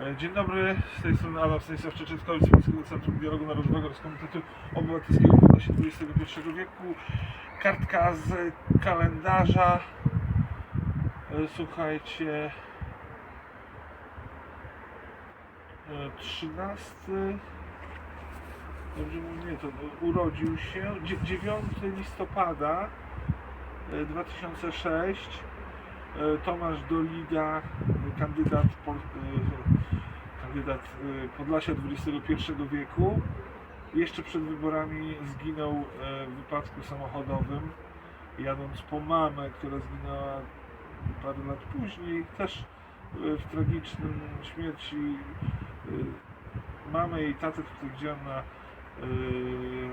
E, Dzień dobry, z tej strony Adam Stanisław Czeczewkowic z Polskiego Centrum Dialogu Narodowego oraz Komitetu Obywatelskiego Podnosi XXI wieku. Kartka z kalendarza. E, Słuchajcie. e, 13. Dobrze mówię, to urodził się dzie- 9 listopada e, 2006. E, Tomasz Doliga, e, kandydat, e, kandydat Podlasia XXI wieku. Jeszcze przed wyborami zginął w wypadku samochodowym, jadąc po mamę, która zginęła parę lat później, też w tragicznym śmierci mamy i tatę tutaj widziałem na,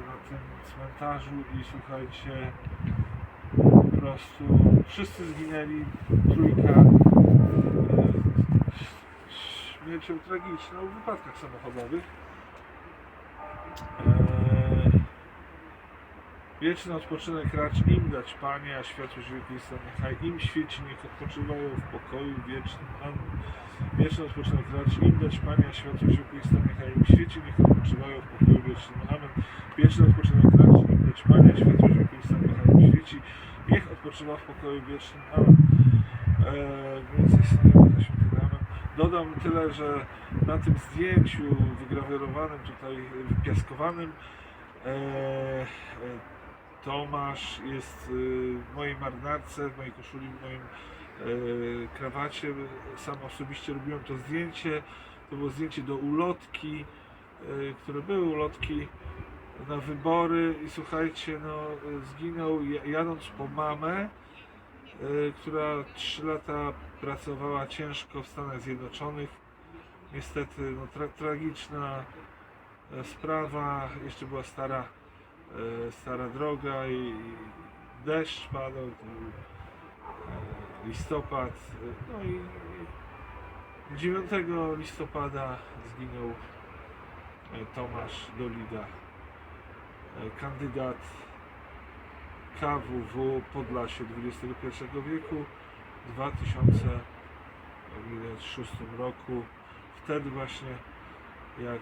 na tym cmentarzu i słuchajcie, prostu wszyscy zginęli, trójka e, śmiercią tragiczną w wypadkach samochodowych. E, Wieczny odpoczynek racz im dać, Panie, a światłość wielkiej stanie. Niechaj im świeci, niech odpoczywają w pokoju wiecznym. Amen. Wieczny odpoczynek racz im dać, Panie, a światłość wielkiej stanie. Niechaj im świeci, niech odpoczywają w pokoju wiecznym. Amen. Wieczny odpoczynek racz im dać, Panie, a światłość wielkiej stanie. Niechaj im świeci, niech odpoczywa w pokoju wiecznym. Eee, więc nie świętego. Amen. Dodam tyle, że na tym zdjęciu wygrawerowanym tutaj, wypiaskowanym e, e, Tomasz jest e, w mojej marynarce, w mojej koszuli, w moim e, krawacie. Sam osobiście robiłem to zdjęcie. To było zdjęcie do ulotki, e, które były ulotki na wybory i słuchajcie, no zginął ja- jadąc po mamę, e, która 3 lata pracowała ciężko w Stanach Zjednoczonych. Niestety no, tra tragiczna e, sprawa, jeszcze była stara, e, stara droga i, deszcz padał, listopad, no i, i 9 listopada zginął Tomasz Doliga, e, kandydat KWW Podlasie XXI wieku w 2006 roku. Wtedy właśnie jak e,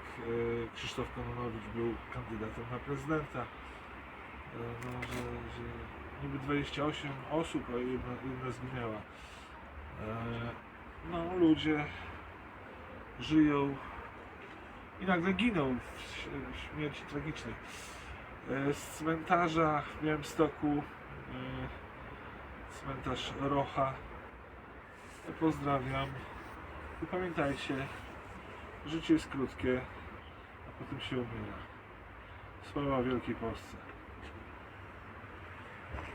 Krzysztof Kononowicz był kandydatem na prezydenta, e, no, że, że niby 28 osób, a jedna, jedna zginęła. E, no ludzie żyją i nagle giną w śmierci tragicznej. E, Z cmentarza w Białymstoku, e, cmentarz Rocha. Pozdrawiam. I pamiętajcie, życie jest krótkie, a potem się umiera. Sława Wielkiej Polsce.